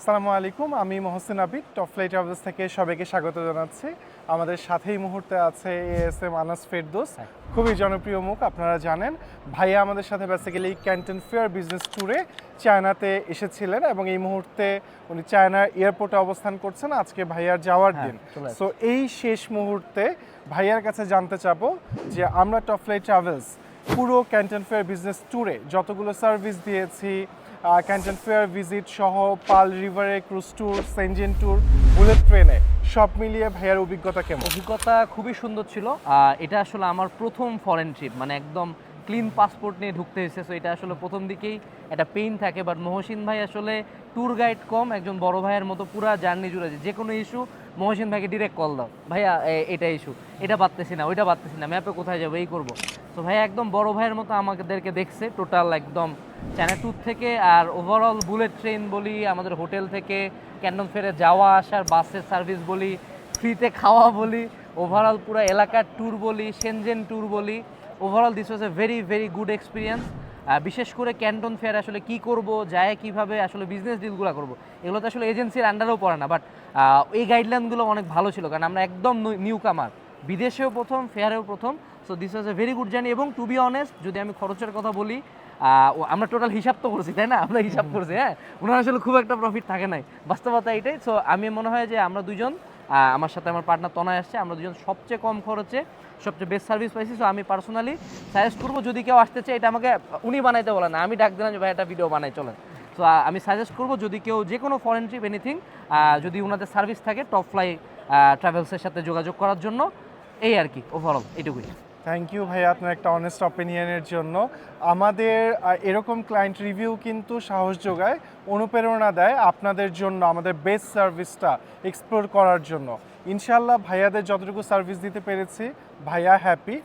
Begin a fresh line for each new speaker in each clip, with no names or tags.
আসসালামু আলাইকুম আমি Mohsin Abid top fly travels থেকে সবাইকে স্বাগত জানাচ্ছি। আমাদের সাথেই মুহূর্তে আছে এস এম আনাস ফেরদোস। খুবই জনপ্রিয় মুখ আপনারা জানেন। ভাইয়া আমাদের সাথে বেসিক্যালি ক্যান্টন ফেয়ার বিজনেস ট্যুরে চায়নাতে এসেছিলেন এবং এই মুহূর্তে উনি চায়নার এয়ারপোর্টে অবস্থান করছেন। আজকে ভাইয়ার যাওয়ার
হ্যাঁ,
দিন। সো এই শেষ মুহূর্তে ভাইয়ার কাছে জানতে চাবো যে আমরা টপ ফ্লাই ট্রাভেলস পুরো ক্যান্টন ফেয়ার বিজনেস ট্যুরে যতগুলো সার্ভিস দিয়েছি ক্যান্টন ফেয়ার ভিজিট সহ Pearl রিভারে cruise tour Shenzhen tour, bullet ট্রেনে, সব মিলিয়ে ভাইয়ার অভিজ্ঞতা কেমন?
অভিজ্ঞতা খুবই সুন্দর ছিল। এটা আসলে আমার প্রথম ফরেন ট্রিপ মানে একদম ক্লিন পাসপোর্ট নিয়ে ঢুকতে হয়েছে সো এটা আসলে প্রথম দিকেই একটা পেইন থাকে। বাট মহসিন ভাই আসলে ট্যুর গাইড কম, একজন বড় ভাইয়ের মতো পুরা জার্নি জুড়ে। যে কোনো ইস্যু মহসিন ভাইকে ডিরেক্ট কল দাও। ভাইয়া এটা ইস্যু এটা পারতেছি না, ওইটা পারতেছি না ম্যাপে কোথায় যাব, এই করব। তো ভাইয়া, একদম বড় ভাইয়ের মতো আমাদেরকে দেখছে টোটাল একদম ট্যুর থেকে, আর ওভারঅল বুলেট ট্রেন বলি, আমাদের হোটেল থেকে ক্যান্ডন ফেরে যাওয়া, আসার, বাসের সার্ভিস বলি ফ্রিতে খাওয়া বলি ওভারঅল পুরো এলাকার ট্যুর বলি সেনজেন ট্যুর বলি overall this was a very very good experience বিশেষ করে ক্যান্টন ফেয়ার আসলে কি করব যায় কীভাবে আসলে বিজনেস ডিলগুলো করব এগুলো তো আসলে এজেন্সির আন্ডারেও পড়ে না বাট এই গাইডলাইনগুলো অনেক ভালো ছিল কারণ আমরা একদম নিউ কামার বিদেশেও প্রথম ফেয়ারেও প্রথম so this was a very good journey এবং টু বি অনেস্ট যদি আমি খরচের কথা বলি আমরা টোটাল হিসাব তো করছি তাই না? আমরা হিসাব করছি হ্যাঁ? ওনার আসলে খুব একটা প্রফিট থাকে নাই বাস্তবতা এটাই সো আমি মনে হয় যে আমরা দুজন আমার সাথে আমার পার্টনার তনায় আসছে, আমরা দুজন সবচেয়ে কম খরচে সবচেয়ে বেস্ট সার্ভিস পাইছি। সো আমি পার্সোনালি সাজেস্ট করব, যদি কেউ আসতে চায়, এটা আমাকে উনি বানাইতে বলেন না, আমি ডাক দিলাম যে, ভাই, একটা ভিডিও বানাই, চলেন। তো আমি সাজেস্ট করব, যদি কেউ যে কোনো ফরেন ট্রিপ এনিথিং যদি ওনাদের সার্ভিস থাকে টপ ফ্লাই ট্রাভেলসের সাথে যোগাযোগ করার জন্য, এই আর কি ওভারঅল এটুকুই।
থ্যাংক ইউ ভাইয়া, আপনার একটা অনেস্ট অপিনিয়নের জন্য। আমাদের এরকম ক্লায়েন্ট রিভিউ কিন্তু সাহস যোগায়, অনুপ্রেরণা দেয় আপনাদের জন্য, আমাদের বেস্ট সার্ভিসটা এক্সপ্লোর করার জন্য। ইনশাল্লাহ ভাইয়াদের যতটুকু সার্ভিস দিতে পেরেছি, ভাইয়া হ্যাপি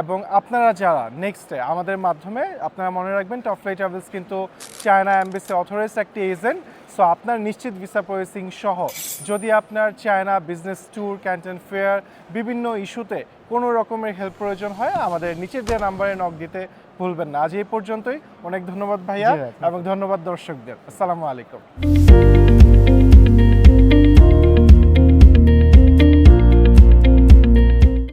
এবং আপনারা যারা নেক্সটে আমাদের মাধ্যমে, আপনারা মনে রাখবেন টপ ফ্লাই ট্রাভেলস কিন্তু চায়না অ্যাম্বাসি অথরাইজড একটি এজেন্ট সো আপনার নিশ্চিত ভিসা প্রসেসিং সহ, যদি আপনার China business tour Canton fair বিভিন্ন ইস্যুতে কোনো রকমের হেল্প প্রয়োজন হয় আমাদের নিচের দেওয়া নাম্বারে নক দিতে ভুলবেন না। আজ এই পর্যন্তই। অনেক ধন্যবাদ ভাইয়া এবং ধন্যবাদ দর্শকদের। আসসালামু আলাইকুম।